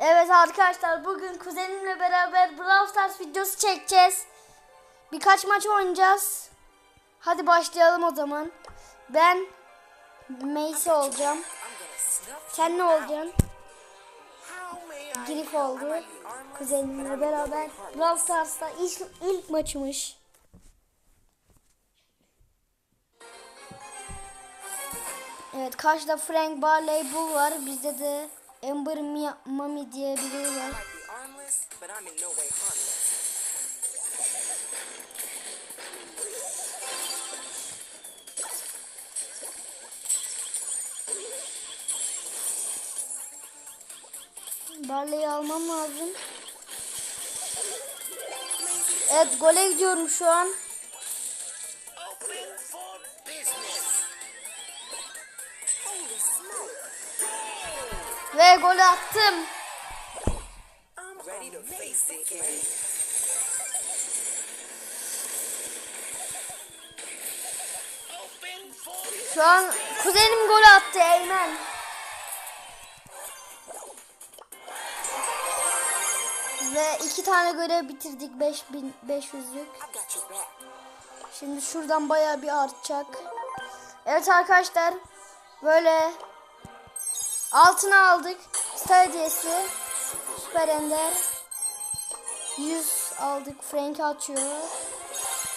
Evet arkadaşlar bugün kuzenimle beraber Brawl Stars videosu çekeceğiz. Birkaç maç oynayacağız. Hadi başlayalım o zaman. Ben Macy olacağım. Sen ne olacaksın? Grif oldu. Kuzenimle beraber Brawl Stars'ta ilk, ilk maçımış. Evet karşıda Frank Barley Bull var. Bizde de Amber Mami diye. Barley'i almam lazım. Evet gole gidiyorum şu an. Ve gol attım. Şu an kuzenim gol attı Eymen. Ve iki tane görev bitirdik 5500'lük. I've got your back. Şimdi şuradan bayağı bir artacak. Evet arkadaşlar. Böyle altına aldık. Star hediyesi. Süper Ender. 100 aldık. Frank açıyor.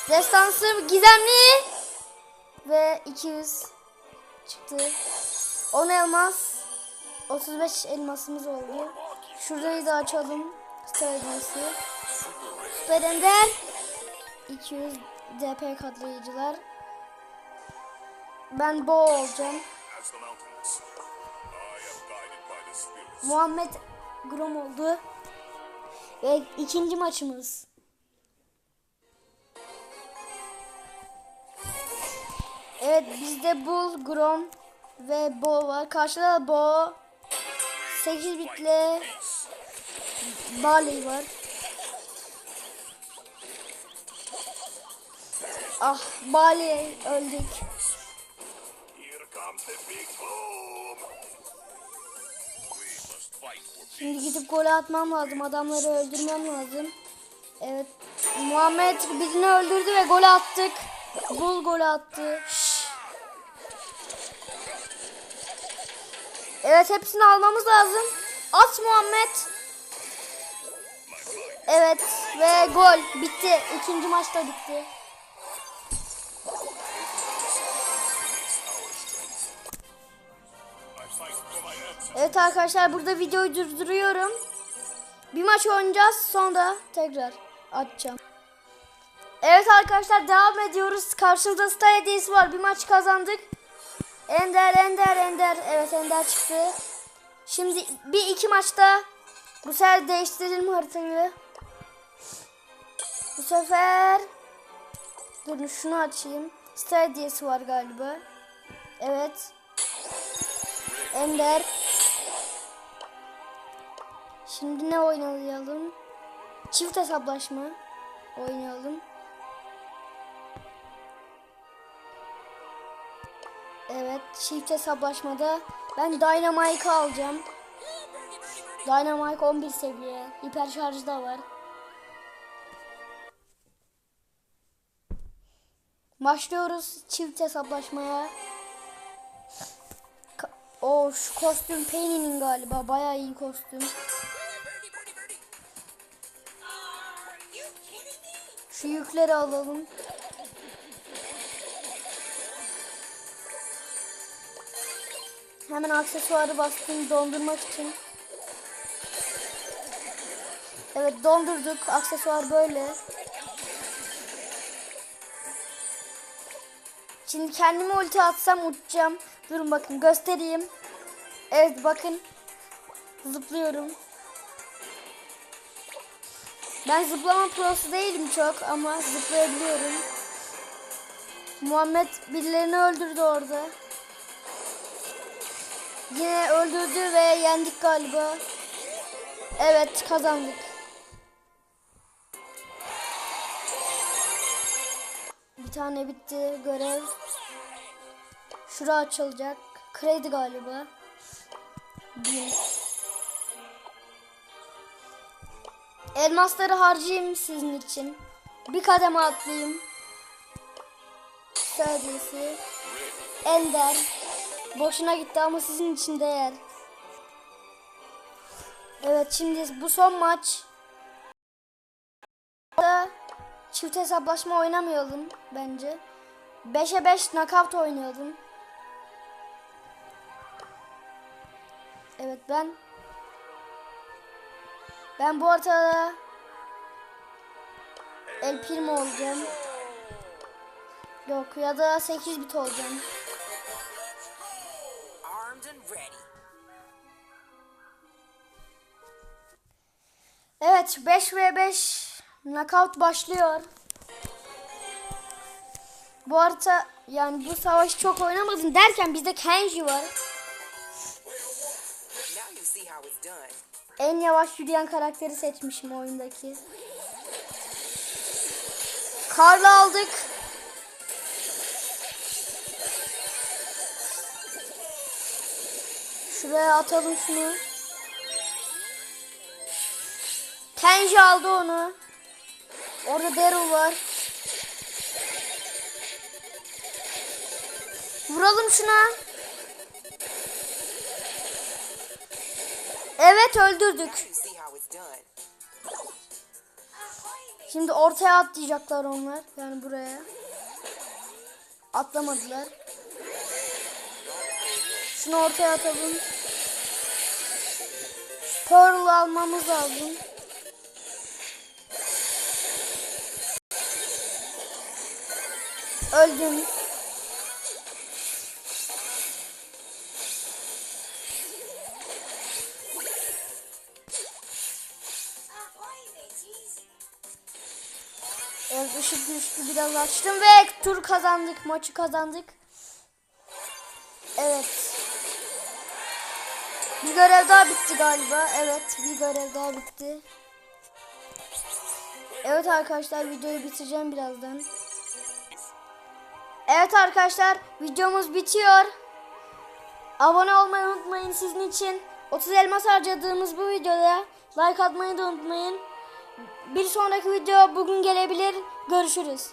Destansı gizemli. Ve 200 çıktı. 10 elmas. 35 elmasımız oldu. Şurayı da açalım. Star hediyesi. Süper Ender. 200 DP kadroyucular. Ben Bo olacağım. Muhammed Grom oldu. Ve ikinci maçımız. Evet bizde Bull, Grom ve Bo var. Karşıda da Bo, 8 bitle Barley var. Ah Barley öldük. Here comes the big boom. Şimdi gidip gol atmam lazım. Adamları öldürmem lazım. Evet. Muhammed birini öldürdü ve gol attık. Bul gol attı. Evet hepsini almamız lazım. At Muhammed. Evet ve gol bitti. İkinci maçta bitti. Evet arkadaşlar burada videoyu durduruyorum. Bir maç oynayacağız sonra tekrar açacağım. Evet arkadaşlar devam ediyoruz. Karşımızda Star hediyesi var. Bir maç kazandık. Ender, Ender, Ender. Evet Ender çıktı. Şimdi bir iki maçta bu sefer değiştirelim haritayı. Bu sefer Durun şunu açayım. Star hediyesi var galiba. Evet. Ender. Şimdi ne oynayalım? Çift hesaplaşma oynayalım. Evet, çift hesaplaşmada ben Dynamite alacağım. Dynamite 11 seviye. Hiper şarjı da var. Başlıyoruz çift hesaplaşmaya. O şu kostüm Penny'nin galiba bayağı iyi kostüm. Şu yükleri alalım. Hemen aksesuarı bastım dondurmak için. Evet dondurduk. Aksesuar böyle. Şimdi kendime ulti atsam uçacağım. Durun bakın göstereyim. Evet bakın. Zıplıyorum. Ben zıplama prosu değilim çok ama zıplayabiliyorum. Muhammed birilerini öldürdü orada. Yine öldürdü ve yendik galiba. Evet kazandık. Bir tane bitti görev. Şura açılacak. Kredi galiba. Bin. Elmasları harcayayım sizin için. Bir kademe atlayayım. Sadece Ender. Boşuna gitti ama sizin için değer. Evet şimdi bu son maç. Çift hesaplaşma oynamayalım bence. 5'e 5 knockout oynayalım. Evet ben ben bu ortada El Primo olacağım. Yok ya da 8 bit olacağım. Evet 5 ve 5 knockout başlıyor. Bu arada yani bu savaşı çok oynamadım derken bizde Kenji var. Now you see how it's done. En yavaş yürüyen karakteri seçmişim oyundaki. Karla aldık. Şuraya atalım şunu. Kenji aldı onu. Orada Daryl var. Vuralım şuna. Evet öldürdük. Şimdi ortaya atlayacaklar onlar. Yani buraya. Atlamadılar. Şunu ortaya atalım. Pearl almamız lazım. Öldüm. Işık düştü biraz açtım ve tur kazandık maçı kazandık. Evet. Bir görev daha bitti galiba. Evet bir görev daha bitti. Evet arkadaşlar videoyu bitireceğim birazdan. Evet arkadaşlar videomuz bitiyor. Abone olmayı unutmayın sizin için. 30 elmas harcadığımız bu videoda like atmayı da unutmayın. Bir sonraki video bugün gelebilir. Görüşürüz.